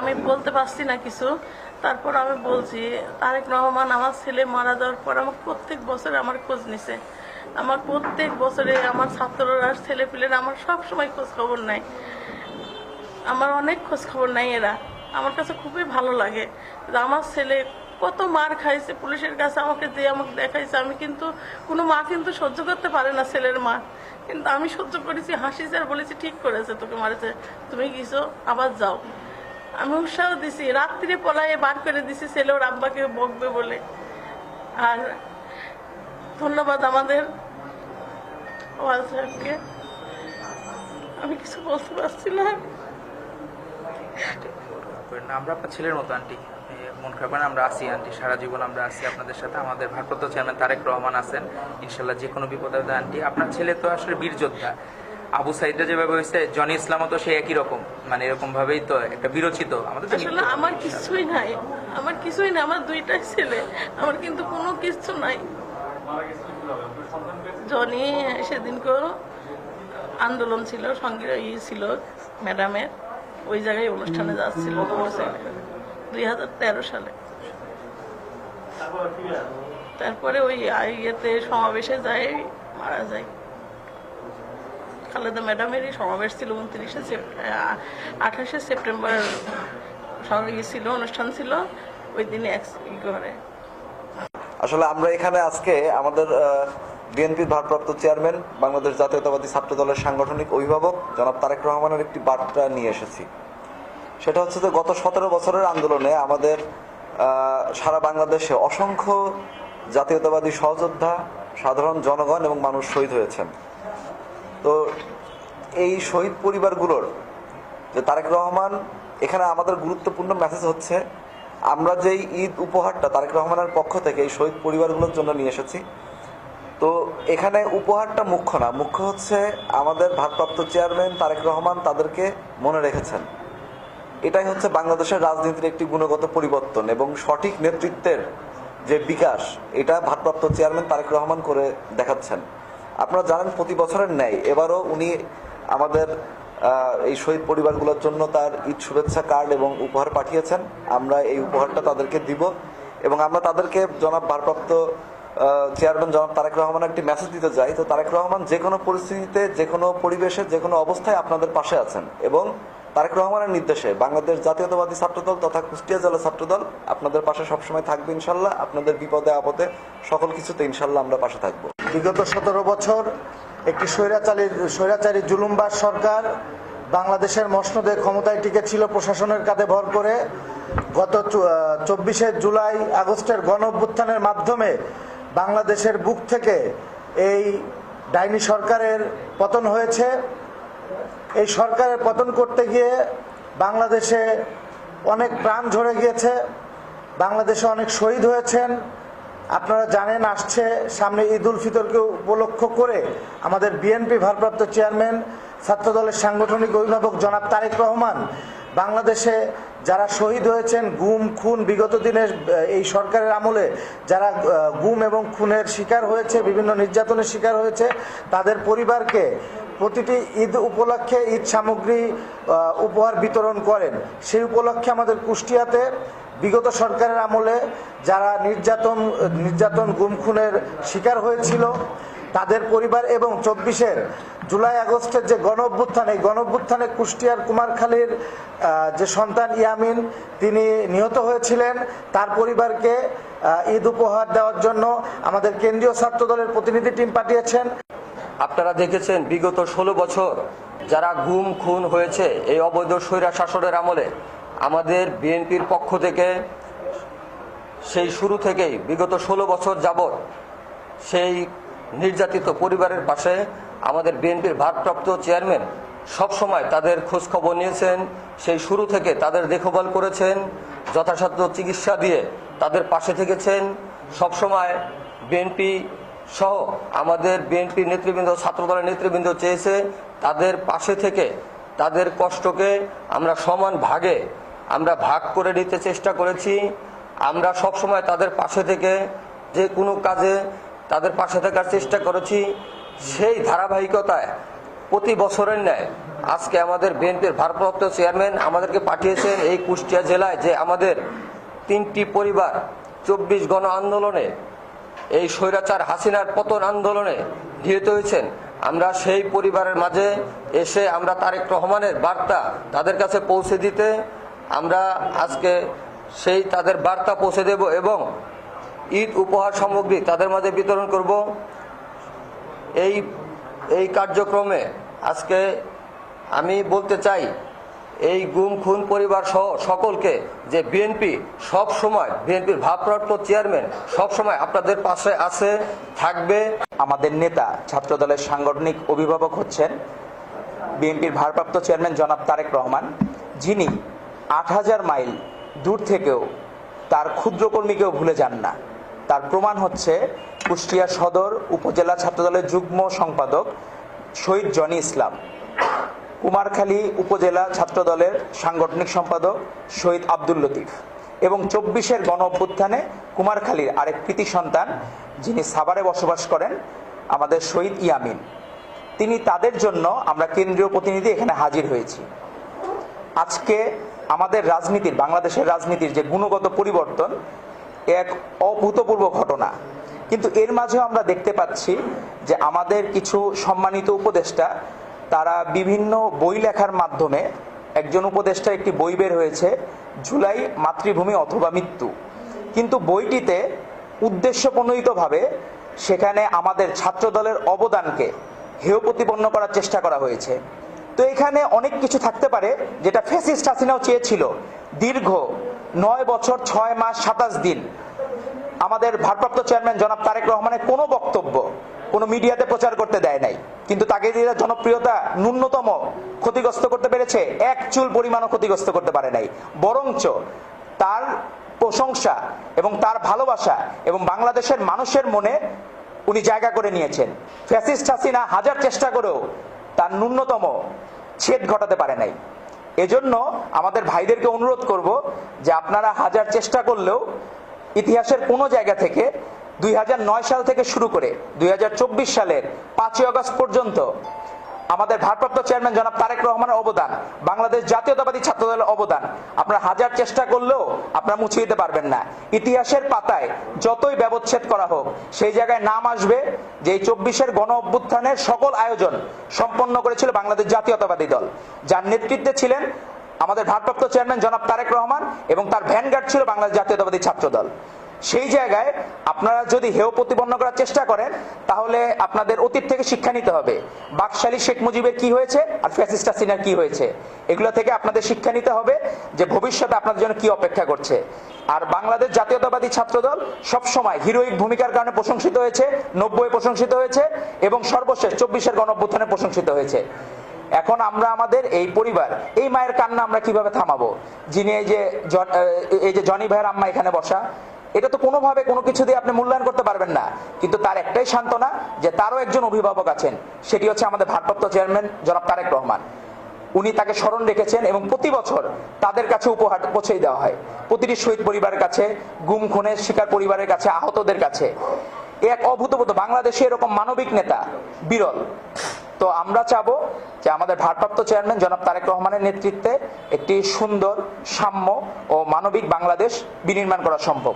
আমি বলতে পারছি না কিছু। তারপর আমি বলছি, তারেক রহমান আমার ছেলে মারা যাওয়ার পর আমার প্রত্যেক বছরে আমার খোঁজ নিছে। আমার প্রত্যেক বছরে আমার ছাত্ররা ছেলে পিলেরা আমার সব সময় খোঁজ খবর নেয়। আমার অনেক খোঁজ খবর নাই এরা। আমার কাছে খুবই ভালো লাগে আমার ছেলে কত মার খাইছে, পুলিশের কাছে আমাকে যে আমাকে দেখাইছে। আমি কিন্তু, কোনো মা কিন্তু সহ্য করতে পারে না ছেলের মা। কিন্তু আমি সহ্য করেছি হাসিছে আর বলেছি, ঠিক করেছে, তোকে মারেছে। তুমি গেছো, আবার যাও। আমি উৎসাহ দিছি। রাত্রিরে পলায়ে বার করে দিছি ছেলে ওর আব্বাকে বকবে বলে। আর ধন্যবাদ আমাদের আমি কিছু বলতে পারছি না। আমরা ছেলের মতো আন্টি। মন খারাপ করেন না, আমরা আছি আন্টি। সারা জীবন আমরা আছি আপনাদের সাথে। আমাদের ভারপ্রাপ্ত চেয়ারম্যান তারেক রহমান আছেন। ইনশাল্লাহ যে কোনো বিপদে আন্টি। আপনার ছেলে তো আসলে বীর যোদ্ধা। আবু সাইদটা যেভাবে হয়েছে জনি ইসলামও তো সে একই রকম। মানে এরকম ভাবেই তো একটা বিরোচিত। আমাদের তো আসলে আমার কিছুই নাই। আমার কিছুই নাই আমার দুইটাই ছেলে। আমার কিন্তু কোনো কিছু নাই। জনি সেদিনকে আন্দোলন ছিল সঙ্গে ই ছিল ম্যাডামের। ওই জায়গায় অনুষ্ঠানে যাচ্ছিল দুই হাজার তেরো সালে। তারপরে ওই ইয়েতে সমাবেশে যায় মারা যায়। খালেদা ম্যাডামেরই সমাবেশ ছিল উনত্রিশে আঠাশে সেপ্টেম্বর ইয়ে ছিল, অনুষ্ঠান ছিল, ওই দিনে এক আসলে আমরা এখানে আজকে আমাদের বিএনপির ভারপ্রাপ্ত চেয়ারম্যান, বাংলাদেশ জাতীয়তাবাদী ছাত্র দলের সাংগঠনিক অভিভাবক জনাব তারেক রহমানের একটি বার্তা নিয়ে এসেছি। সেটা হচ্ছে যে গত সতেরো বছরের আন্দোলনে আমাদের সারা বাংলাদেশে অসংখ্য জাতীয়তাবাদী সহযোদ্ধা, সাধারণ জনগণ এবং মানুষ শহীদ হয়েছেন। তো এই শহীদ পরিবারগুলোর যে তারেক রহমান, এখানে আমাদের গুরুত্বপূর্ণ মেসেজ হচ্ছে, আমরা যেই ঈদ উপহারটা তারেক রহমানের পক্ষ থেকে এই শহীদ পরিবারগুলোর জন্য নিয়ে এসেছি, তো এখানে উপহারটা মুখ্য না, মুখ্য হচ্ছে আমাদের ভারপ্রাপ্ত চেয়ারম্যান তারেক রহমান তাদেরকে মনে রেখেছেন। এটাই হচ্ছে বাংলাদেশের রাজনীতির একটি গুণগত পরিবর্তন এবং সঠিক নেতৃত্বের যে বিকাশ, এটা ভারপ্রাপ্ত চেয়ারম্যান তারেক রহমান করে দেখাচ্ছেন। আপনারা জানেন প্রতি বছরের ন্যায়। এবারও উনি আমাদের এই শহীদ পরিবারগুলোর জন্য তার ঈদ শুভেচ্ছা কার্ড এবং উপহার পাঠিয়েছেন। আমরা এই উপহারটা তাদেরকে দিব এবং আমরা তাদেরকে জনাব ভারপ্রাপ্ত চেয়ারম্যান জনাব তারেক রহমান একটি মেসেজ দিতে চাই। তো তারেক রহমান যে কোনো পরিস্থিতিতে, যে কোনো পরিবেশে, যে কোনো অবস্থায় আপনাদের পাশে আছেন এবং তারেক রহমানের নির্দেশে বাংলাদেশ জাতীয়তাবাদী ছাত্রদল তথা কুষ্টিয়া জেলা ছাত্রদল আপনাদের পাশে সবসময় থাকবে ইনশাল্লাহ। আপনাদের বিপদে, আপদে সকল কিছুতে ইনশাল্লাহ আমরা পাশে থাকব। বিগত সতেরো বছর একটি স্বৈরাচারী স্বৈরাচারী জুলুমবাজ সরকার বাংলাদেশের মসনদে ক্ষমতায় টিকে ছিল প্রশাসনের কাঁধে ভর করে গত চব্বিশে জুলাই আগস্টের গণ অভ্যুত্থানের মাধ্যমে বাংলাদেশের বুক থেকে এই ডাইনি সরকারের পতন হয়েছে। এই সরকারের পতন করতে গিয়ে বাংলাদেশে অনেক প্রাণ ঝরে গিয়েছে, বাংলাদেশে অনেক শহীদ হয়েছেন। আপনারা জানেন, আসছে সামনে ঈদ উল ফিতরকে উপলক্ষ করে আমাদের বিএনপি ভারপ্রাপ্ত চেয়ারম্যান, ছাত্রদলের সাংগঠনিক অভিভাবক জনাব তারেক রহমান, বাংলাদেশে যারা শহীদ হয়েছেন, গুম, খুন বিগত দিনের এই সরকারের আমলে যারা গুম এবং খুনের শিকার হয়েছে, বিভিন্ন নির্যাতনের শিকার হয়েছে, তাদের পরিবারকে প্রতিটি ঈদ উপলক্ষে ঈদ সামগ্রী উপহার বিতরণ করেন। সেই উপলক্ষে আমাদের কুষ্টিয়াতে বিগত সরকারের আমলে যারা নির্যাতন নির্যাতন গুম খুনের শিকার হয়েছিল, তাদের পরিবার এবং চব্বিশের জুলাই আগস্টের যে গণ অভ্যুত্থান এই গণ অভ্যুত্থানে কুষ্টিয়ার কুমারখালীর যে সন্তান ইয়ামিন, তিনি নিহত হয়েছিলেন। তার পরিবারকে ঈদ উপহার দেওয়ার জন্য আমাদের কেন্দ্রীয় ছাত্র দলের প্রতিনিধি টিম পাঠিয়েছেন। আপনারা দেখেছেন বিগত ষোলো বছর যারা গুম, খুন হয়েছে এই অবৈধ স্বৈরা শাসনের আমলে আমাদের বিএনপির পক্ষ থেকে সেই শুরু থেকেই বিগত ষোলো বছর যাবৎ সেই নির্যাতিত পরিবারের পাশে আমাদের বিএনপির ভারপ্রাপ্ত চেয়ারম্যান সবসময় তাদের খোঁজখবর নিয়েছেন, সেই শুরু থেকে তাদের দেখভাল করেছেন, যথাসাধ্য চিকিৎসা দিয়ে তাদের পাশে থেকেছেন। সবসময় বিএনপি সহ আমাদের বিএনপি নেতৃবৃন্দ, ছাত্রদলের নেতৃবৃন্দ চেয়েছে তাদের পাশে থেকে তাদের কষ্টকে আমরা সমান ভাগে আমরা ভাগ করে নিতে চেষ্টা করেছি। আমরা সবসময় তাদের পাশে থেকে যে কোনো কাজে তাদের পাশে থাকার চেষ্টা করেছি। সেই ধারাবাহিকতায় প্রতি বছরের ন্যায় আজকে আমাদের বিএনপির ভারপ্রাপ্ত চেয়ারম্যান আমাদেরকে পাঠিয়েছেন এই কুষ্টিয়া জেলায় যে আমাদের তিনটি পরিবার চব্বিশ গণ আন্দোলনে এই স্বৈরাচার হাসিনার পতন আন্দোলনে নিহত হয়েছেন। আমরা সেই পরিবারের মাঝে এসে আমরা তারেক রহমানের বার্তা তাদের কাছে পৌঁছে দিতে, আমরা আজকে সেই তাদের বার্তা পৌঁছে দেব এবং ঈদ উপহার সামগ্রী তাদের মাঝে বিতরণ করব। এই এই কার্যক্রমে আজকে আমি বলতে চাই এই গুম, খুন পরিবার সহ সকলকে যে বিএনপি সব সময় বিএনপির ভারপ্রাপ্ত চেয়ারম্যান সব সময় আপনাদের পাশে আছে, থাকবে। আমাদের নেতা, ছাত্রদলের সাংগঠনিক অভিভাবক হচ্ছেন বিএনপির ভারপ্রাপ্ত চেয়ারম্যান জনাব তারেক রহমান। যিনি আট হাজার মাইল দূর থেকেও তার ক্ষুদ্র কর্মীকেও ভুলে যান না। তার প্রমাণ হচ্ছে কুষ্টিয়া সদর উপজেলা ছাত্রদলের যুগ্ম সম্পাদক শহীদ জনি ইসলাম। কুমারখালী উপজেলা ছাত্রদলের সাংগঠনিক সম্পাদক শহীদ আব্দুল লতিফ এবং চব্বিশের গণ অভ্যুত্থানে কুমারখালীর আরেক কৃতি সন্তান যিনি সাভারে বসবাস করেন, আমাদের শহীদ ইয়ামিন। তিনি তাদের জন্য আমরা কেন্দ্রীয় প্রতিনিধি এখানে হাজির হয়েছি। আজকে আমাদের রাজনীতির, বাংলাদেশের রাজনীতির যে গুণগত পরিবর্তন, এক অভূতপূর্ব ঘটনা। কিন্তু এর মাঝেও আমরা দেখতে পাচ্ছি যে আমাদের কিছু সম্মানিত উপদেষ্টা তারা বিভিন্ন বই লেখার মাধ্যমে একজন উপদেষ্টা একটি বই বের হয়েছে, জুলাই মাতৃভূমি অথবা মৃত্যু। কিন্তু বইটিতে উদ্দেশ্যপ্রণোদিতভাবে সেখানে আমাদের ছাত্রদলের অবদানকে হেয় প্রতিপন্ন করার চেষ্টা করা হয়েছে। তো এখানে অনেক কিছু থাকতে পারে যেটা ফেসিস্ট হাসিনাও চেয়েছিল। দীর্ঘ নয় বছর, ছয় মাস, সাতাশ দিন আমাদের ভারপ্রাপ্ত চেয়ারম্যান জনাব তারেক রহমানের কোনো বক্তব্য কোনো মিডিয়াতে প্রচার করতে দেয় নাই। কিন্তু তাকে দিয়ে জনপ্রিয়তা ন্যূনতম ক্ষতিগ্রস্ত করতে পেরেছে, এক চুল পরিমাণও ক্ষতিগ্রস্ত করতে পারে নাই। বরঞ্চ তার প্রশংসা এবং তার ভালোবাসা এবং বাংলাদেশের মানুষের মনে উনি জায়গা করে নিয়েছেন। ফ্যাসিস্ট হাসিনা হাজার চেষ্টা করেও তার ন্যূনতম ছেদ ঘটাতে পারে নাই। এজন্য আমাদের ভাইদেরকে অনুরোধ করব যে আপনারা হাজার চেষ্টা করলেও ইতিহাসের কোনো জায়গা থেকে দুই হাজার নয় সাল থেকে শুরু করে দুই হাজার চব্বিশ সালের পাঁচই আগস্ট পর্যন্ত আমাদের ভারপ্রাপ্ত চেয়ারম্যান জনাব তারেক রহমানের অবদান, বাংলাদেশ জাতীয়তাবাদী ছাত্রদলের অবদান। আপনারা হাজার চেষ্টা করলেও আপনারা মুছিয়ে দিতে পারবেন না। ইতিহাসের পাতায় যতই ব্যবচ্ছেদ করা হোক, সেই জায়গায় নাম আসবে যে এই চব্বিশের গণ অভ্যুত্থানের সকল আয়োজন সম্পন্ন করেছিল বাংলাদেশ জাতীয়তাবাদী দল। যার নেতৃত্বে ছিলেন আমাদের ভারপ্রাপ্ত চেয়ারম্যান জনাব তারেক রহমান এবং তার ভ্যানগার্ড ছিল বাংলাদেশ জাতীয়তাবাদী ছাত্রদল। সেই জায়গায় আপনারা যদি হেয় প্রতিপন্ন করার চেষ্টা করেন, তাহলে আপনাদের অতীত থেকে শিক্ষা নিতে হবে। বাকশালী শেখ মুজিবের কি হয়েছে আর ফ্যাসিস্ট হাসিনার কি হয়েছে? এগুলো থেকে আপনাদের শিক্ষা নিতে হবে যে ভবিষ্যতে আপনাদের জন্য কি অপেক্ষা করছে। আর বাংলাদেশ জাতীয়তাবাদী ছাত্রদল সবসময় হিরোইক ভূমিকার কারণে প্রশংসিত হয়েছে নব্বই প্রশংসিত হয়েছে এবং সর্বশেষ চব্বিশের গণ অভ্যুত্থানে প্রশংসিত হয়েছে। এখন আমরা আমাদের এই পরিবার, এই মায়ের কান্না আমরা কীভাবে থামাবো? যিনি এই যে এই যে জনি ভাইয়ের আম্মা এখানে বসা এটা তো কোনোভাবে কোনো কিছু দিয়ে আপনি মূল্যায়ন করতে পারবেন না। কিন্তু তার একটাই সান্ত্বনা যে তারও একজন অভিভাবক আছেন। সেটি হচ্ছে আমাদের ভারপ্রাপ্ত চেয়ারম্যান জনাব তারেক রহমান। উনি তাকে স্মরণ রেখেছেন এবং প্রতি বছর তাদের কাছে উপহার পৌঁছে দেওয়া হয়। প্রতিটি শহীদ পরিবারের কাছে, গুম খুনের শিকার পরিবারের কাছে, আহতদের কাছে। এক অভূতপূর্ব, বাংলাদেশে এরকম মানবিক নেতা বিরল। তো আমরা চাবো যে আমাদের ভারপ্রাপ্ত চেয়ারম্যান জনাব তারেক রহমানের নেতৃত্বে একটি সুন্দর, সাম্য ও মানবিক বাংলাদেশ বিনির্মাণ করা সম্ভব।